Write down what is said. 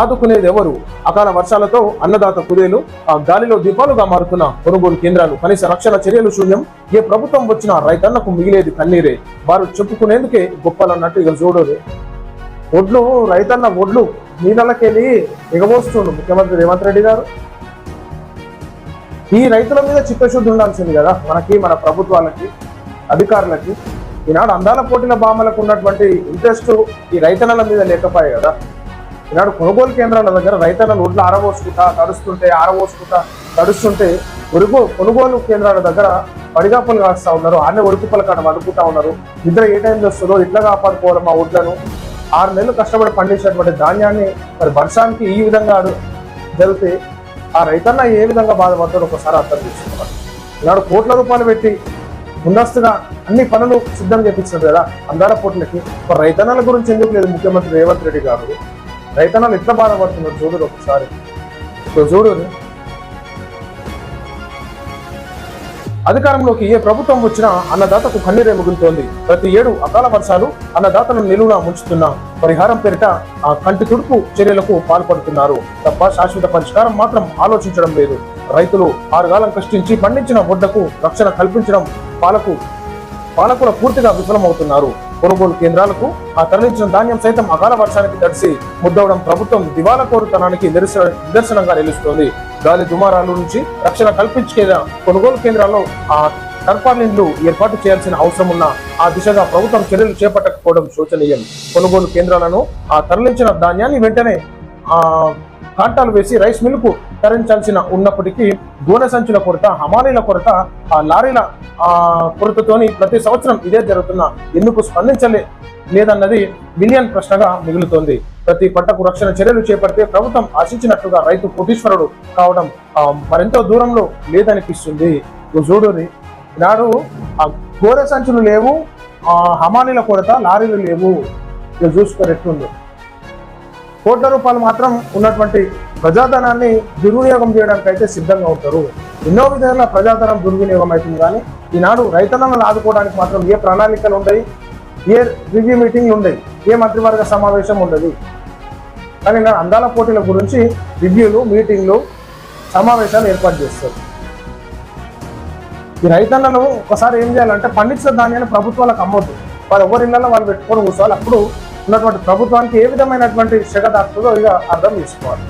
ఆదుకునేది ఎవరు? అకాల వర్షాలతో అన్నదాత కుదేలు ఆ గాలిలో దీపాలుగా మారుతున్న కొనుగోలు కేంద్రాలు కనీస రక్షణ చర్యలు శూన్యం. ఏ ప్రభుత్వం వచ్చినా రైతన్నకు మిగిలేది కన్నీరే. వారు చెప్పుకునేందుకే గొప్పలన్నట్టు ఇక చూడరు. ఒడ్లు రైతన్న ఒడ్లు నీళ్ళకెళ్ళి ఎగబోస్తుండు ముఖ్యమంత్రి రేవంత్ రెడ్డి గారు. ఈ రైతుల మీద చిత్తశుద్ధి ఉండాల్సింది కదా మనకి మన ప్రభుత్వాలకి అధికారులకి. ఈనాడు అందాల పోటీల బామలకు ఉన్నటువంటి ఇంట్రెస్ట్ ఈ రైతన్నల మీద లేకపోయాయి కదా. ఈనాడు కొనుగోలు కేంద్రాల దగ్గర రైతన్నలు ఒడ్లు ఆరబోసుకుంటా తడుస్తుంటే ఆరబోసుకుంటా తడుస్తుంటే ఉరుగు కొనుగోలు కేంద్రాల దగ్గర పడిగాపులు కాస్తా ఉన్నారు. ఆడనే ఉరుకుపలు కాడ వండుకుంటా ఉన్నారు. నిద్ర ఏ టైంలో వస్తుందో ఇట్లా కాపాడుకోవడం ఆ ఒడ్లను ఆరు నెలలు కష్టపడి పండించినటువంటి ధాన్యాన్ని మరి వర్షానికి ఈ విధంగా అడు- జరిగితే ఆ రైతన్న ఏ విధంగా బాధపడతాడో ఒకసారి అర్థం చేసుకోవాలి. ఈనాడు కోట్ల రూపాయలు పెట్టి ముందస్తుగా అన్ని పనులు సిద్ధం చేపించారు కదా అందార పోట్లకి. రైతన్నల గురించి ఎందుకు లేదు ముఖ్యమంత్రి రేవంత్ రెడ్డి గారు? రైతన్నలు ఎట్లా బాధపడుతున్నారు చూడరు ఒకసారి. ఇప్పుడు చూడరు అధికారంలోకి ఏ ప్రభుత్వం వచ్చినా అన్నదాతకు కన్నీరే మిగులుతోంది. ప్రతి ఏడు అకాల వర్షాలు అన్నదాతను నిలువున ముంచుతున్న పరిహారం పేరిట ఆ కంటి తుడుపు చర్యలకు పాల్పడుతున్నారు. తప్ప శాశ్వత పరిష్కారం మాత్రం ఆలోచించడం లేదు. రైతులు ఆరుగాలం కష్టించి పండించిన వడ్డకు రక్షణ కల్పించడం పాలకు పాలకుల పూర్తిగా విఫలమవుతున్నారు. కొనుగోలు కేంద్రాలకు ఆ తరలించిన ధాన్యం సైతం అకాల వర్షానికి తడిసి ముద్దవడం ప్రభుత్వం దివాలా కోరుతనానికి నిదర్శనంగా నిలుస్తోంది. గాలి దుమారాల నుంచి రక్షణ కల్పించే కొనుగోలు కేంద్రాల్లో ఆ టర్పాలిన్లు ఏర్పాటు చేయాల్సిన అవసరం ఉన్న ఆ దిశగా ప్రభుత్వం చర్యలు చేపట్టకపోవడం శోచనీయం. కొనుగోలు కేంద్రాలను ఆ తరలించిన ధాన్యాన్ని వెంటనే ఆ కాంటాలు వేసి రైస్ మిల్లుకు తరించాల్సిన ఉన్నప్పటికీ గోనె సంచుల కొరత హమాలీల కొరత ఆ లారీల ఆ కొరతతోని ప్రతి సంవత్సరం ఇదే జరుగుతున్న ఎందుకు స్పందించలే లేదన్నది మిలియన్ ప్రశ్నగా మిగులుతోంది. ప్రతి పంటకు రక్షణ చర్యలు చేపడితే ప్రభుత్వం ఆశించినట్టుగా రైతు కోటీశ్వరుడు కావడం మరెంతో దూరంలో లేదనిపిస్తుంది. ఇగో చూడుని నాడు ఆ గోనె సంచులు లేవు ఆ హమాలీల కొరత లారీలు లేవు. ఇక కోట్ల రూపాయలు మాత్రం ఉన్నటువంటి ప్రజాధనాన్ని దుర్వినియోగం చేయడానికి అయితే సిద్ధంగా ఉంటారు. ఎన్నో విధాల ప్రజాధనం దుర్వినియోగం అవుతుంది కానీ ఈనాడు రైతన్నలను ఆదుకోవడానికి మాత్రం ఏ ప్రణాళికలు ఉండవు ఏ రివ్యూ మీటింగ్లు ఉండవు ఏ మంత్రివర్గ సమావేశం ఉండదు. కానీ నా అందాల పోటీల గురించి రివ్యూలు మీటింగ్లు సమావేశాలు ఏర్పాటు చేస్తారు. ఈ రైతన్నలు ఒకసారి ఏం చేయాలంటే పండించిన ధాన్యాన్ని ప్రభుత్వాలకు అమ్మొద్దు. వాళ్ళు ఎవరి ఇళ్ళలో వాళ్ళు పెట్టుకొని కూర్చోవాలి. అప్పుడు ఉన్నటువంటి ప్రభుత్వానికి ఏ విధమైనటువంటి శ్రగ ఇక అర్థం చేసుకోవాలి.